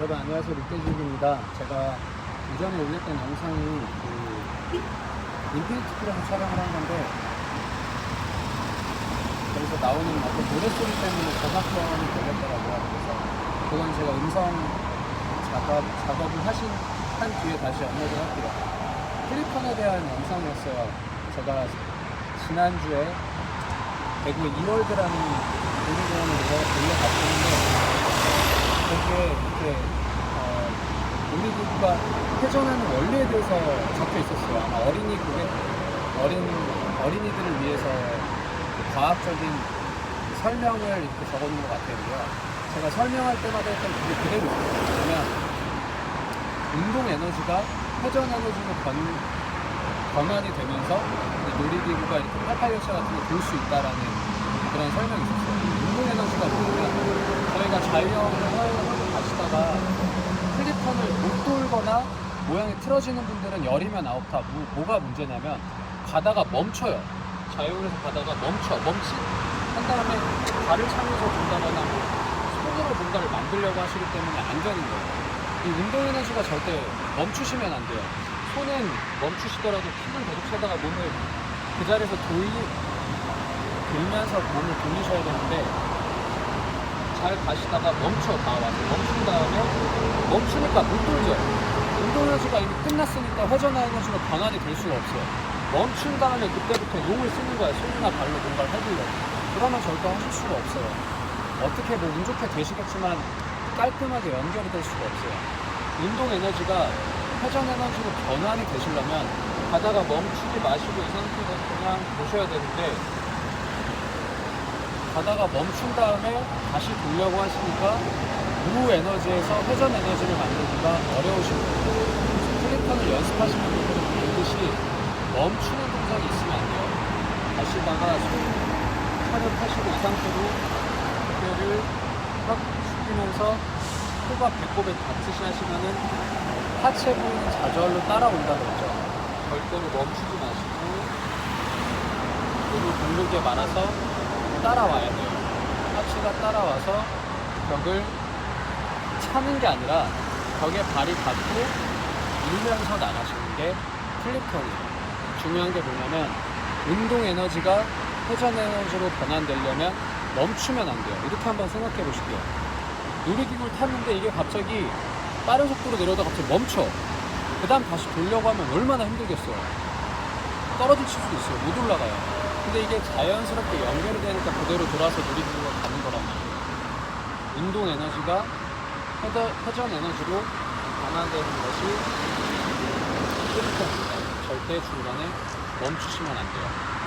여러분 안녕하세요. 롯데주입니다. 제가 이전에 올렸던 영상이 그 인피니티 풀에서 촬영을 한 건데 거기서 나오는 어떤 노랫소리 때문에 저작권이 걸렸더라고요. 그래서 그건 제가 음성 작업, 작업을 하신 한 뒤에 다시 업로드 할게요. 플리컨에 대한 영상이었어요. 제가 지난주에 대구 이월드라는 놀이공원에서 돌려갔었는데 거기에 이렇게 어, 놀이기구가 회전하는 원리에 대해서 적혀 있었어요. 아마 어린이 고객, 어린 어린이들을 위해서 그 과학적인 설명을 이렇게 적어놓은 것 같아요. 제가 설명할 때마다 했던 그게 그대로. 왜냐면 운동 에너지가 회전 에너지로 변, 변환이 되면서 놀이기구가 이렇게 88열차 같은 게돌수 있다라는 그런 설명이 있었어요. 운동 에너지가 뭐냐면 저희가 자유형을 하고 가시다가 플리턴을 못 돌거나 모양이 틀어지는 분들은 열이면 아웃하고 뭐가 문제냐면 가다가 멈춰요. 자유형에서 가다가 멈춰. 멈치 한 다음에 발을 차면서 본다거나 뭐 손으로 뭔가를 만들려고 하시기 때문에 안 되는 거예요. 이 운동 에너지가 절대 멈추시면 안 돼요. 손은 멈추시더라도 킥은 계속 차다가 몸을 그 자리에서 돌리, 돌면서 몸을 돌리셔야 되는데 잘 가시다가 멈춰 다 와서 멈춘 다음에 멈추니까 못 돌죠. 운동 에너지가 이미 끝났으니까 회전 에너지로 변환이 될 수가 없어요. 멈춘 다음에 그때부터 용을 쓰는 거야. 손이나 발로 뭔가를 해주려고. 그러면 절대 하실 수가 없어요. 어떻게 뭐 운 좋게 되시겠지만 깔끔하게 연결이 될 수가 없어요. 운동 에너지가 회전 에너지로 변환이 되시려면 가다가 멈추지 마시고 이 상태에서 그냥 보셔야 되는데 가다가 멈춘 다음에 다시 돌려고 하시니까 무 에너지에서 회전 에너지를 만들기가 어려우신 거예요. 플리턴을 연습하시는 분들은 반드시 멈추는 동작이 있으면 안 돼요. 가시다가 손 팔을 펴시고 이 상태로 어깨를 확 숙이면서 코가 배꼽에 닿듯이 하시면은 하체 부위는 좌절로 따라온다고 그러죠. 절대로 멈추지 마시고 너무 공격에 말아서 따라와야 돼요. 하체가 따라와서 벽을 차는 게 아니라 벽에 발이 닿고 밀면서 나가시는 게 플립턴이에요. 중요한 게 뭐냐면 운동 에너지가 회전 에너지로 변환되려면 멈추면 안 돼요. 이렇게 한번 생각해 보실게요. 놀이기구를 탔는데 이게 갑자기 빠른 속도로 내려다 갑자기 멈춰. 그 다음 다시 돌려고 하면 얼마나 힘들겠어요. 떨어질 수도 있어요. 못 올라가요. 근데 이게 자연스럽게 연결이 되니까 그대로 돌아서 놀이기구가 가는 거란 말이에요. 운동 에너지가 회전, 에너지로 변환되는 것이 플리턴입니다. 절대 중간에 멈추시면 안 돼요.